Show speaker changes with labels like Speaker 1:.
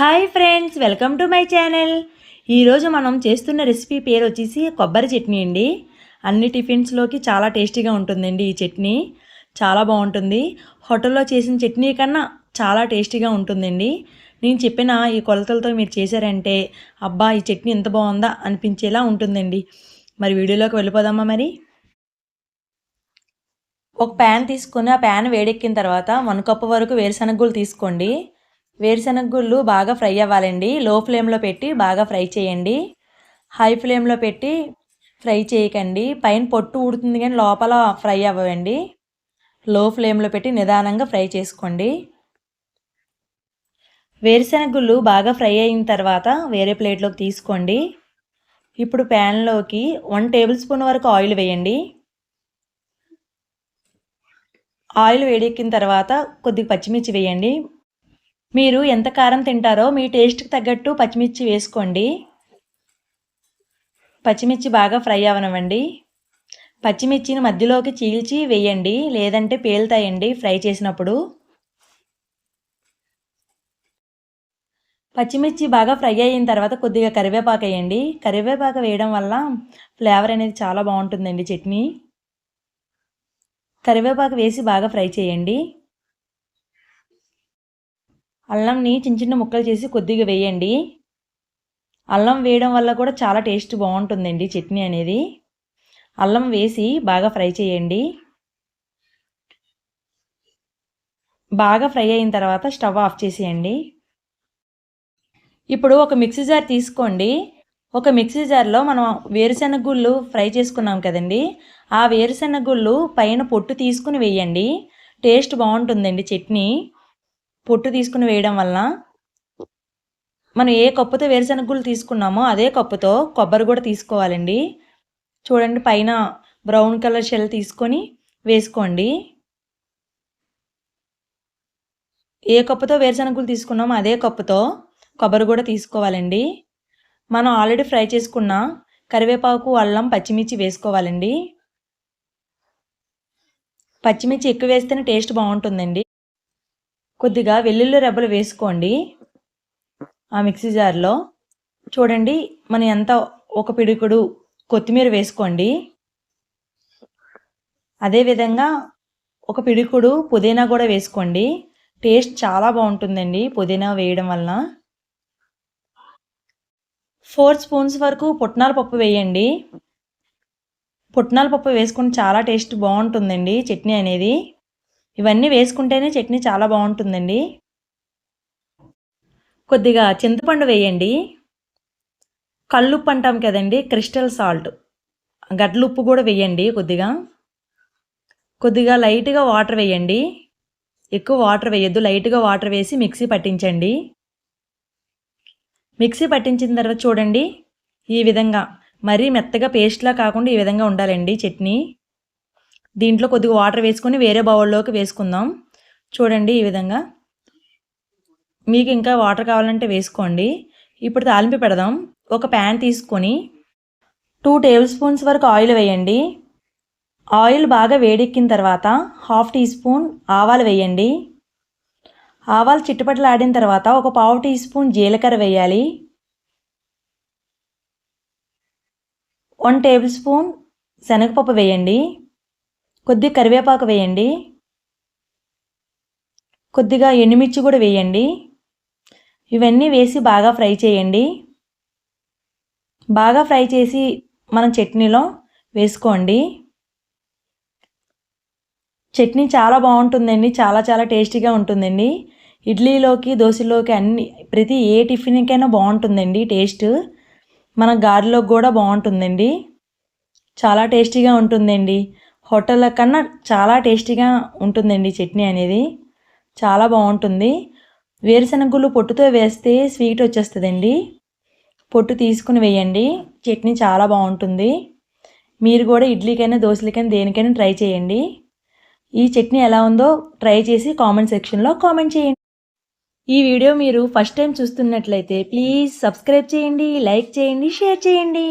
Speaker 1: Hi friends welcome to my channel. ఈరోజు మనం చేస్తున్న రెసిపీ పేరు వచ్చేసి కొబ్బరి చట్నీ అండి. అన్ని టిఫిన్స్లోకి చాలా టేస్టీగా ఉంటుందండి ఈ చట్నీ. చాలా బాగుంటుంది. హోటల్లో చేసిన చట్నీ కన్నా చాలా టేస్టీగా ఉంటుందండి. నేను చెప్పిన ఈ కొలతలతో మీరు చేశారంటే అబ్బా ఈ చట్నీ ఎంత బాగుందా అనిపించేలా ఉంటుందండి. మరి వీడియోలోకి వెళ్ళిపోదామా మరి? ఒక ప్యాన్ తీసుకొని ఆ ప్యాన్ వేడెక్కిన తర్వాత వన్ కప్పు వరకు వేరుశనగ గుళ్ళు తీసుకోండి. వేరుశనగ గుళ్ళు బాగా ఫ్రై అవ్వాలండి. లో ఫ్లేమ్లో పెట్టి బాగా ఫ్రై చేయండి. హై ఫ్లేమ్లో పెట్టి ఫ్రై చేయకండి. పైన పొట్టు ఊడుతుంది కానీ లోపల ఫ్రై అవ్వండి. లో ఫ్లేమ్లో పెట్టి నిదానంగా ఫ్రై చేసుకోండి. వేరుశనగ గుళ్ళు బాగా ఫ్రై అయిన తర్వాత వేరే ప్లేట్లోకి తీసుకోండి. ఇప్పుడు ప్యాన్లోకి వన్ టేబుల్ స్పూన్ వరకు ఆయిల్ వేయండి. ఆయిల్ వేడెక్కిన తర్వాత కొద్దిగా పచ్చిమిర్చి వేయండి. మీరు ఎంత కారం తింటారో మీ టేస్ట్కి తగ్గట్టు పచ్చిమిర్చి వేసుకోండి. పచ్చిమిర్చి బాగా ఫ్రై అవనవ్వండి. పచ్చిమిర్చిని మధ్యలోకి చీల్చి వేయండి లేదంటే పేలుతాయండి ఫ్రై చేసినప్పుడు. పచ్చిమిర్చి బాగా ఫ్రై అయిన తర్వాత కొద్దిగా కరివేపాకు వేయండి. కరివేపాకు వేయడం వల్ల ఫ్లేవర్ అనేది చాలా బాగుంటుందండి చట్నీ. కరివేపాకు వేసి బాగా ఫ్రై చేయండి. అల్లంని చిన్న చిన్న ముక్కలు చేసి కొద్దిగా వేయండి. అల్లం వేయడం వల్ల కూడా చాలా టేస్ట్ బాగుంటుందండి చట్నీ అనేది. అల్లం వేసి బాగా ఫ్రై చేయండి. బాగా ఫ్రై అయిన తర్వాత స్టవ్ ఆఫ్ చేసేయండి. ఇప్పుడు ఒక మిక్సీ జార్ తీసుకోండి. ఒక మిక్సీ జార్లో మనం వేరుశెనగ గుళ్ళు ఫ్రై చేసుకున్నాం కదండి. ఆ వేరుశెనగ గుళ్ళు పైన పొట్టు తీసుకుని వేయండి. టేస్ట్ బాగుంటుందండి చట్నీ. పొట్టు తీసుకుని వేయడం వలన మనం ఏ కప్పుతో వేరుశనగలు గుళ్ళు తీసుకున్నామో అదే కప్పుతో కొబ్బరి కూడా తీసుకోవాలండి. చూడండి పైన బ్రౌన్ కలర్ షెల్ తీసుకొని వేసుకోండి. ఏ కప్పుతో వేరుశనగలు తీసుకున్నామో అదే కప్పుతో కొబ్బరి కూడా తీసుకోవాలండి. మనం ఆల్రెడీ ఫ్రై చేసుకున్న కరివేపాకు అల్లం పచ్చిమిర్చి వేసుకోవాలండి. పచ్చిమిర్చి ఎక్కువ వేస్తేనే టేస్ట్ బాగుంటుందండి. కొద్దిగా వెల్లుల్లి రెబ్బలు వేసుకోండి ఆ మిక్సీ జార్లో. చూడండి మన ఎంత ఒక పిడుకుడు కొత్తిమీర వేసుకోండి. అదేవిధంగా ఒక పిడికుడు పుదీనా కూడా వేసుకోండి. టేస్ట్ చాలా బాగుంటుందండి పుదీనా వేయడం వలన. ఫోర్ స్పూన్స్ వరకు పుట్నాల పప్పు వేయండి. పుట్నాల పప్పు వేసుకుని చాలా టేస్ట్ బాగుంటుందండి చట్నీ అనేది. ఇవన్నీ వేసుకుంటేనే చట్నీ చాలా బాగుంటుందండి. కొద్దిగా చింతపండు వేయండి. కళ్ళుప్పు అంటాం కదండి క్రిస్టల్ సాల్ట్. గడ్లుప్పు కూడా వేయండి కొద్దిగా. కొద్దిగా లైట్గా వాటర్ వేయండి. ఎక్కువ వాటర్ వేయద్దు లైట్గా వాటర్ వేసి మిక్సీ పట్టించండి. మిక్సీ పట్టించిన తర్వాత చూడండి ఈ విధంగా. మరీ మెత్తగా పేస్ట్లా కాకుండా ఈ విధంగా ఉండాలండి చట్నీ. దీంట్లో కొద్దిగా వాటర్ వేసుకొని వేరే బౌల్లోకి వేసుకుందాం. చూడండి ఈ విధంగా. మీకు ఇంకా వాటర్ కావాలంటే వేసుకోండి. ఇప్పుడు తాలింపు పెడదాం. ఒక ప్యాన్ తీసుకొని టూ టేబుల్ స్పూన్స్ వరకు ఆయిల్ వేయండి. ఆయిల్ బాగా వేడెక్కిన తర్వాత హాఫ్ టీ స్పూన్ ఆవాలు వేయండి. ఆవాలు చిట్టుపట్లు ఆడిన తర్వాత ఒక పావు టీ స్పూన్ జీలకర్ర వేయాలి. వన్ టేబుల్ స్పూన్ శనగపప్పు వేయండి. కొద్దిగా కరివేపాకు వేయండి. కొద్దిగా ఎండుమిర్చి కూడా వేయండి. ఇవన్నీ వేసి బాగా ఫ్రై చేయండి. బాగా ఫ్రై చేసి మనం చట్నీలో వేసుకోండి. చట్నీ చాలా బాగుంటుందండి. చాలా చాలా టేస్టీగా ఉంటుందండి. ఇడ్లీలోకి దోశలోకి అన్ని ప్రతి ఏ టిఫిన్కైనా బాగుంటుందండి టేస్ట్. మన గారెలోకి కూడా బాగుంటుందండి. చాలా టేస్టీగా ఉంటుందండి. హోటళ్ళ కన్నా చాలా టేస్టీగా ఉంటుందండి చట్నీ అనేది. చాలా బాగుంటుంది. వేరుశనగుళ్ళు పొట్టుతో వేస్తే స్వీట్ వచ్చేస్తుందండి. పొట్టు తీసుకుని వేయండి. చట్నీ చాలా బాగుంటుంది. మీరు కూడా ఇడ్లీకైనా దోశలకైనా దేనికైనా ట్రై చేయండి. ఈ చట్నీ ఎలా ఉందో ట్రై చేసి కామెంట్ సెక్షన్లో కామెంట్ చేయండి. ఈ వీడియో మీరు ఫస్ట్ టైం చూస్తున్నట్లయితే ప్లీజ్ సబ్స్క్రైబ్ చేయండి లైక్ చేయండి షేర్ చేయండి.